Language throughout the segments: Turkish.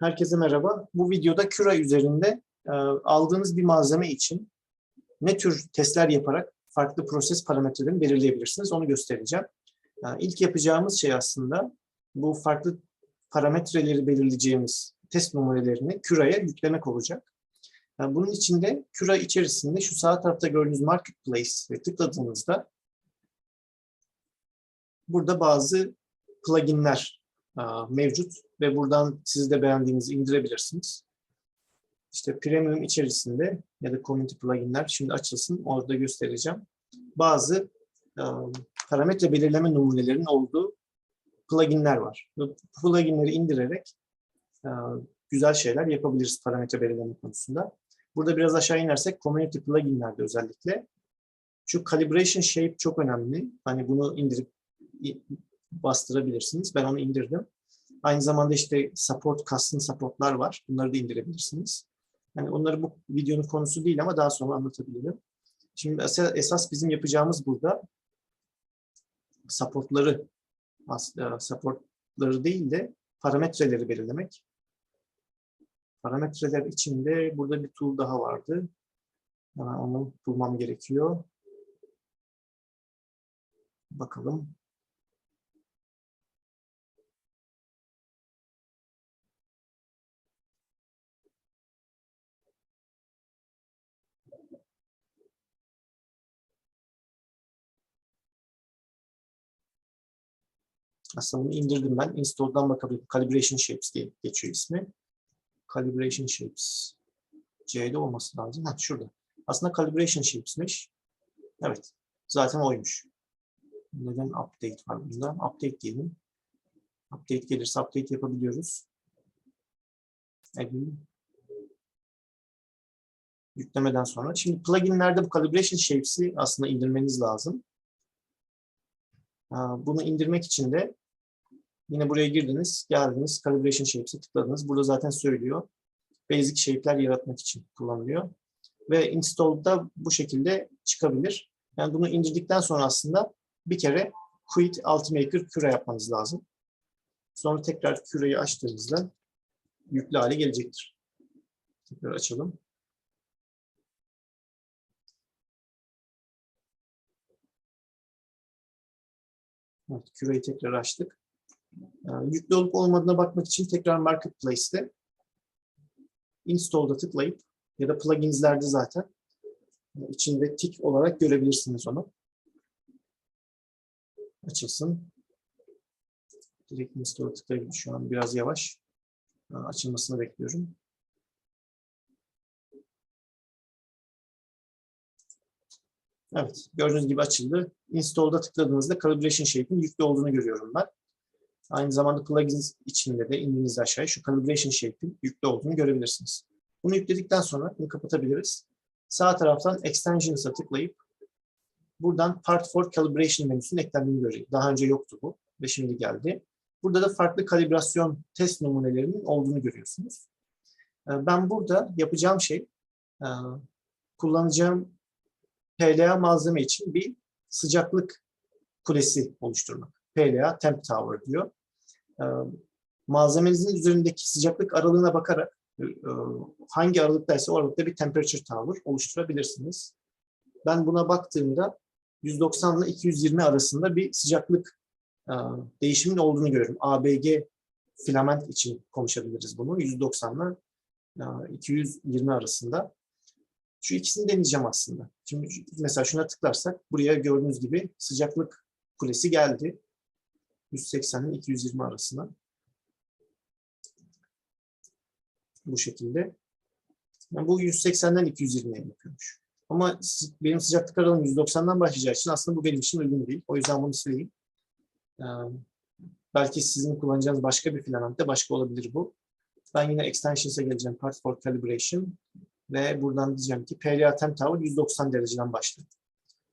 Herkese merhaba. Bu videoda Cura üzerinde e, aldığınız bir malzeme için ne tür testler yaparak farklı proses parametrelerini belirleyebilirsiniz onu göstereceğim. E, ilk yapacağımız şey aslında bu farklı parametreleri belirleyeceğimiz test numunelerini Cura'ya yüklemek olacak. E, bunun için de Cura içerisinde şu sağ tarafta gördüğünüz Marketplace ve tıkladığınızda burada bazı pluginler e, mevcut ve buradan siz de beğendiğinizi indirebilirsiniz. İşte Premium içerisinde ya da Community pluginler şimdi açılsın orada göstereceğim. Bazı e, parametre belirleme numunelerinin olduğu pluginler var. Bu pluginleri indirerek e, güzel şeyler yapabiliriz parametre belirleme konusunda. Burada biraz aşağı inersek Community pluginlerde özellikle şu calibration shape çok önemli. Hani bunu indirip bastırabilirsiniz. Ben onu indirdim. Aynı zamanda işte support, custom supportlar var. Bunları da indirebilirsiniz. Yani onları bu videonun konusu değil ama daha sonra anlatabilirim. Şimdi esas bizim yapacağımız burada supportları aslında supportları değil de parametreleri belirlemek. Parametreler içinde burada bir tool daha vardı. Hemen onu bulmam gerekiyor. Bakalım. Aslında bunu indirdim ben. Install'dan bakabilirim. Calibration Shapes diye geçiyor ismi. Calibration Shapes. C'de olması lazım. Ha, şurada. Aslında Calibration Shapes'miş. Evet. Zaten oymuş. Neden update var bunda? Update diyelim. Update gelirse update yapabiliyoruz. Edin. Yüklemeden sonra. Şimdi pluginlerde bu Calibration Shapes'i aslında indirmeniz lazım. Bunu indirmek için de yine buraya girdiniz, geldiniz, Calibration Shapes'e tıkladınız. Burada zaten söylüyor. Basic shape'ler yaratmak için kullanılıyor. Ve install'da bu şekilde çıkabilir. Yani bunu indirdikten sonra aslında bir kere Quit Ultimaker Cura yapmanız lazım. Sonra tekrar Cura'yı açtığınızda yüklü hale gelecektir. Tekrar açalım. Evet, küreyi tekrar açtık. Yüklü olup olmadığına bakmak için tekrar Marketplace'te Install'da tıklayıp ya da plugins'lerde zaten içinde tik olarak görebilirsiniz onu. Açılsın. Direkt install'a tıklayabilirim. Şu an biraz yavaş. Açılmasını bekliyorum. Evet, gördüğünüz gibi açıldı. Install'da tıkladığınızda Calibration Shape'in yüklü olduğunu görüyorum ben. Aynı zamanda plugins içinde de indiğinizde aşağıya şu Calibration Shape'in yüklü olduğunu görebilirsiniz. Bunu yükledikten sonra bunu kapatabiliriz. Sağ taraftan Extensions'a tıklayıp buradan Part for Calibration menüsünün eklendiğini görüyoruz. Daha önce yoktu bu ve şimdi geldi. Burada da farklı kalibrasyon test numunelerinin olduğunu görüyorsunuz. Ben burada yapacağım şey kullanacağım PLA malzeme için bir sıcaklık kulesi oluşturmak. PLA Temp Tower diyor. Ee, malzemenizin üzerindeki sıcaklık aralığına bakarak e, hangi aralıktaysa o aralıkta bir temperature tower oluşturabilirsiniz. Ben buna baktığımda 190 ile 220 arasında bir sıcaklık e, değişimin olduğunu görüyorum. ABG filament için konuşabiliriz bunu. 190 ile 220 arasında. Şu ikisini deneyeceğim aslında. Şimdi mesela şuna tıklarsak buraya gördüğünüz gibi sıcaklık kulesi geldi. 180 ile 220 arasına. Bu şekilde. Yani bu 180'den 220'ye yapıyormuş. Ama benim sıcaklık aralığım 190'dan başlayacağı için aslında bu benim için uygun değil. O yüzden bunu sileyim. Ee, belki sizin kullanacağınız başka bir filamentte başka olabilir bu. Ben yine extensions'a geleceğim. Part for Calibration. Ve buradan diyeceğim ki PLA Temp Tower 190 dereceden başlıyor.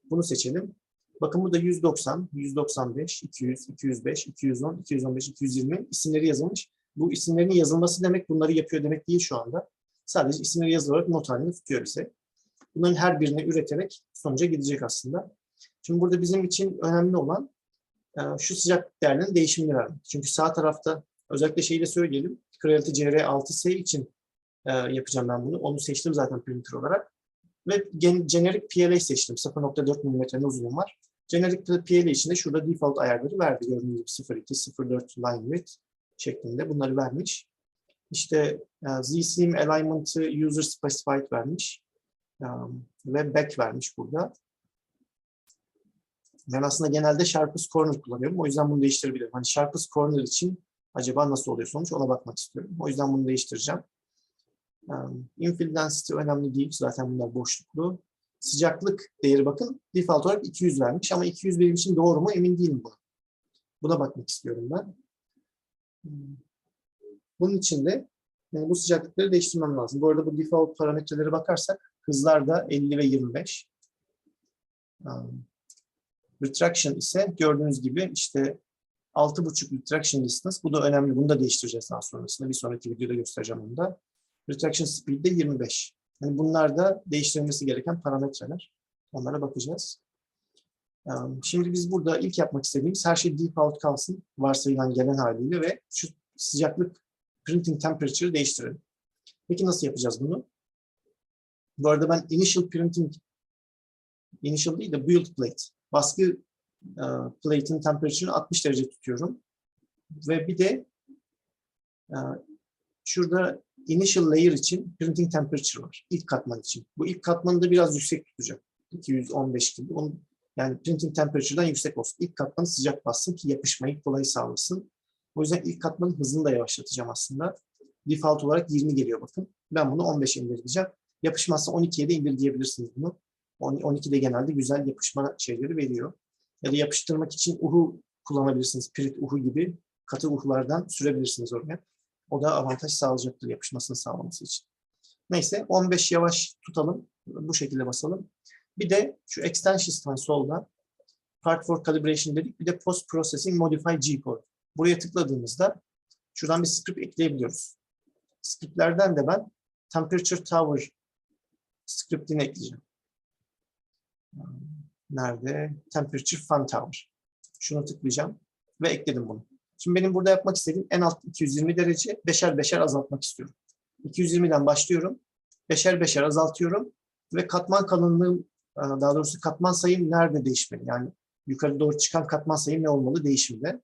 Bunu seçelim. Bakın burada 190, 195, 200, 205, 210, 215, 220 isimleri yazılmış. Bu isimlerin yazılması demek bunları yapıyor demek değil şu anda. Sadece isimleri yazılarak not halinde tutuyor bize. Bunların her birini üreterek sonuca gidecek aslında. Şimdi burada bizim için önemli olan şu sıcak değerlerin değişimini vermek. Çünkü sağ tarafta özellikle şeyi de söyleyelim. Creality CR6S için e, yapacağım ben bunu. Onu seçtim zaten printer olarak. Ve gen, generic PLA seçtim. 0.4 mm'nin uzunluğum var. Generic PLA için de şurada default ayarları verdi. Gördüğünüz gibi 02, 04 line width şeklinde bunları vermiş. İşte e, ZSIM alignment'ı user specified vermiş. Um, ve back vermiş burada. Ben aslında genelde Sharpest Corner kullanıyorum. O yüzden bunu değiştirebilirim. Hani Sharpest Corner için acaba nasıl oluyor sonuç ona bakmak istiyorum. O yüzden bunu değiştireceğim. Um, infill density önemli değil. Zaten bunlar boşluklu. Sıcaklık değeri bakın default olarak 200 vermiş ama 200 benim için doğru mu emin değilim buna. Buna bakmak istiyorum ben. Hmm. Bunun için de yani bu sıcaklıkları değiştirmem lazım. Bu arada bu default parametrelere bakarsak hızlar da 50 ve 25. Um, retraction ise gördüğünüz gibi işte 6.5 retraction distance. Bu da önemli. Bunu da değiştireceğiz daha sonrasında. Bir sonraki videoda göstereceğim onu da. Retraction speed de 25. Yani bunlar da değiştirilmesi gereken parametreler. Onlara bakacağız. Şimdi biz burada ilk yapmak istediğimiz her şey default kalsın. Varsayılan gelen haliyle ve şu sıcaklık printing temperature'ı değiştirelim. Peki nasıl yapacağız bunu? Bu arada ben initial printing, initial değil de build plate, baskı plate'in temperature'ını 60 derece tutuyorum. Ve bir de şurada initial layer için printing temperature var. İlk katman için. Bu ilk katmanı da biraz yüksek tutacağım. 215 gibi. Onun, yani printing temperature'dan yüksek olsun. İlk katmanı sıcak bassın ki yapışmayı kolay sağlasın. O yüzden ilk katmanın hızını da yavaşlatacağım aslında. Default olarak 20 geliyor bakın. Ben bunu 15'e indireceğim. Yapışmazsa 12'ye de indir diyebilirsiniz bunu. 12'de genelde güzel yapışma şeyleri veriyor. Ya da yapıştırmak için uhu kullanabilirsiniz. Pirit uhu gibi katı uhulardan sürebilirsiniz oraya. O da avantaj sağlayacaktır yapışmasını sağlaması için. Neyse 15 yavaş tutalım. Bu şekilde basalım. Bir de şu extensions'tan solda part for calibration dedik. Bir de post processing modify G-code. Buraya tıkladığımızda şuradan bir script ekleyebiliyoruz. Scriptlerden de ben temperature tower scriptini ekleyeceğim. Nerede? Temperature fan tower. Şunu tıklayacağım ve ekledim bunu. Şimdi benim burada yapmak istediğim en alt 220 derece beşer beşer azaltmak istiyorum. 220'den başlıyorum. Beşer beşer azaltıyorum ve katman kalınlığım daha doğrusu katman sayım nerede değişmeli? Yani yukarı doğru çıkan katman sayım ne olmalı değişimde.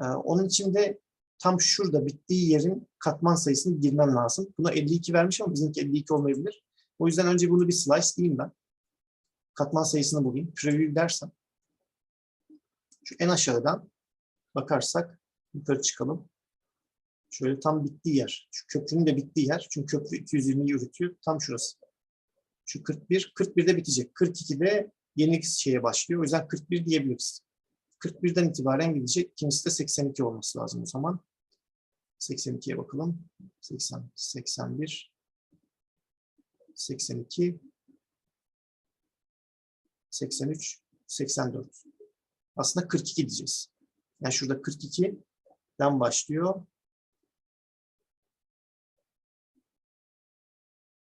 Onun için de tam şurada bittiği yerin katman sayısını girmem lazım. Buna 52 vermiş ama bizimki 52 olmayabilir. O yüzden önce bunu bir slice diyeyim ben. Katman sayısını bulayım. Preview dersem. Şu en aşağıdan bakarsak yukarı çıkalım. Şöyle tam bittiği yer. Şu köprünün de bittiği yer. Çünkü köprü 220'yi üretiyor. Tam şurası. Şu 41. 41'de bitecek. 42'de yeni şeye başlıyor. O yüzden 41 diyebiliriz. 41'den itibaren gidecek. İkincisi de 82 olması lazım o zaman. 82'ye bakalım. 80, 81, 82, 83, 84. Aslında 42 diyeceğiz. Yani şurada 42'den başlıyor.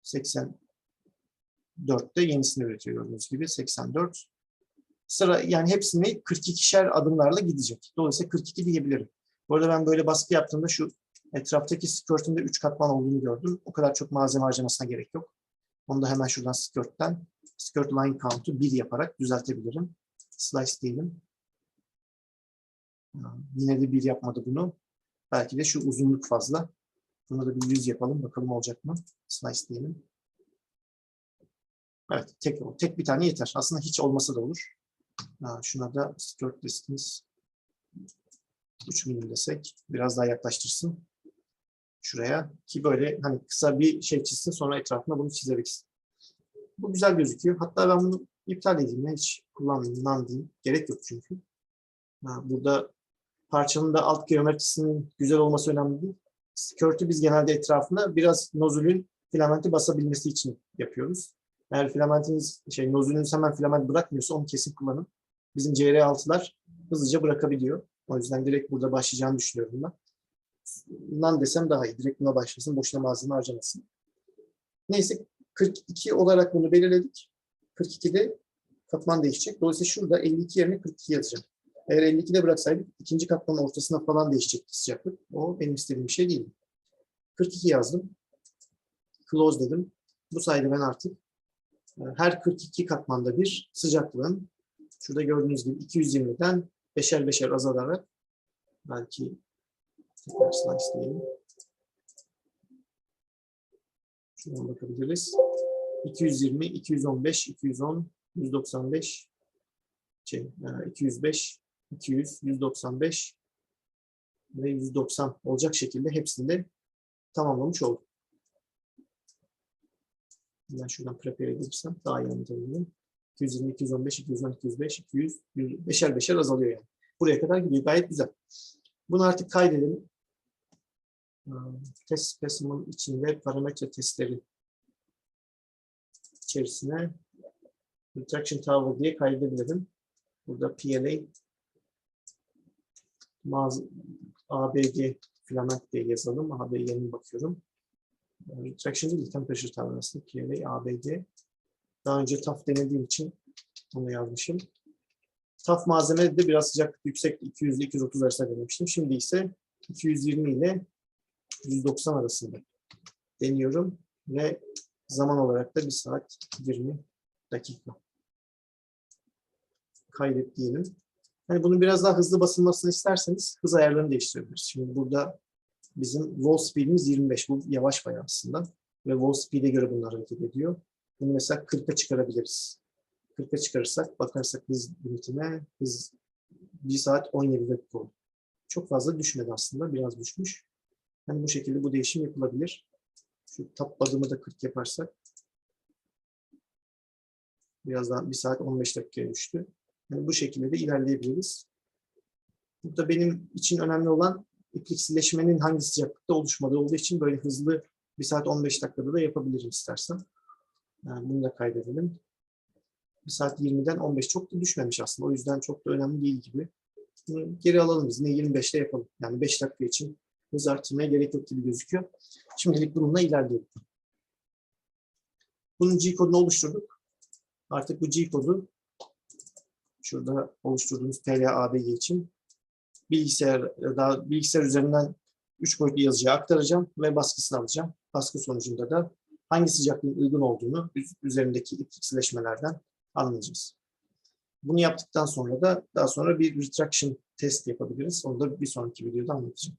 84'te yenisini üretiyor gördüğünüz gibi. 84. Sıra yani hepsini 42'şer adımlarla gidecek. Dolayısıyla 42 diyebilirim. Bu arada ben böyle baskı yaptığımda şu etraftaki skirtinde 3 katman olduğunu gördüm. O kadar çok malzeme harcamasına gerek yok. Onu da hemen şuradan skirt'ten skirt line count'u 1 yaparak düzeltebilirim. Slice diyelim. Yine de 1 yapmadı bunu. Belki de şu uzunluk fazla. Bunu da bir 100 yapalım. Bakalım olacak mı? Slice diyelim. Evet, tek, tek bir tane yeter. Aslında hiç olmasa da olur. Şuna da skirt distance 3 milim desek. Biraz daha yaklaştırsın. Şuraya. Ki böyle hani kısa bir şey çizsin sonra etrafına bunu çizebilirsin. Bu güzel gözüküyor. Hatta ben bunu iptal edeyim. Hiç kullanmam diyeyim. Gerek yok çünkü. Burada parçanın da alt geometrisinin güzel olması önemli değil. Skirt'ü biz genelde etrafına biraz nozulün filamenti basabilmesi için yapıyoruz. Eğer filamentiniz, şey nozulünüz hemen filament bırakmıyorsa onu kesin kullanın. Bizim CR6'lar hızlıca bırakabiliyor. O yüzden direkt burada başlayacağını düşünüyorum ben. Bundan desem daha iyi. Direkt buna başlasın. Boşuna malzeme harcamasın. Neyse 42 olarak bunu belirledik. 42'de katman değişecek. Dolayısıyla şurada 52 yerine 42 yazacağım. Eğer 52'de bıraksaydık ikinci katmanın ortasına falan değişecekti sıcaklık. O benim istediğim bir şey değil. 42 yazdım. Close dedim. Bu sayede ben artık e, her 42 katmanda bir sıcaklığın şurada gördüğünüz gibi 220'den beşer beşer azalarak belki tekrar slice diyelim. Şuradan bakabiliriz. 220, 215, 210, 195, şey, e, 205, 200, 195 ve 190 olacak şekilde hepsini de tamamlamış oldum. Ben şuradan prepare edebilirsem daha iyi anlatabilirim. 220, 215, 210, 205, 200, 100, beşer beşer azalıyor yani. Buraya kadar gidiyor. Gayet güzel. Bunu artık kaydedelim. Ee, Test specimen içinde parametre testleri içerisine retraction tower diye kaydedebilirim. Burada PLA mağaz- ABG filament diye yazalım. ABG'nin bakıyorum. Retraction değil, temperature aslında. PLA ABG. Daha önce TAF denediğim için onu yazmışım. TAF malzeme de biraz sıcak yüksek 200 ile 230 arasında denemiştim. Şimdi ise 220 ile 190 arasında deniyorum ve zaman olarak da 1 saat 20 dakika. Kaydet diyelim. Hani bunun biraz daha hızlı basılmasını isterseniz hız ayarlarını değiştirebiliriz. Şimdi burada bizim wall speed'imiz 25. Bu yavaş bayağı aslında. Ve wall speed'e göre bunlar hareket ediyor. Bunu mesela 40'a çıkarabiliriz. 40'a çıkarırsak bakarsak hız limitine hız 1 saat 17 dakika oldu. Çok fazla düşmedi aslında. Biraz düşmüş. Hani bu şekilde bu değişim yapılabilir. Şu top adımı da 40 yaparsak biraz daha 1 saat 15 dakikaya düştü. Yani bu şekilde de ilerleyebiliriz. Burada benim için önemli olan ipliksileşmenin hangi sıcaklıkta oluşmadığı olduğu için böyle hızlı 1 saat 15 dakikada da yapabilirim istersen. Yani bunu da kaydedelim. 1 saat 20'den 15 çok da düşmemiş aslında. O yüzden çok da önemli değil gibi. Geri alalım biz. Yine 25'te yapalım. Yani 5 dakika için hız artırmaya gerek yok gibi gözüküyor. Şimdilik bununla ilerleyelim. Bunun G kodunu oluşturduk. Artık bu G kodu şurada oluşturduğumuz PLA ABG için bilgisayar daha bilgisayar üzerinden 3 boyutlu yazıcıya aktaracağım ve baskısını alacağım. Baskı sonucunda da hangi sıcaklığın uygun olduğunu üz- üzerindeki ipliksileşmelerden anlayacağız. Bunu yaptıktan sonra da daha sonra bir retraction test yapabiliriz. Onu da bir sonraki videoda anlatacağım.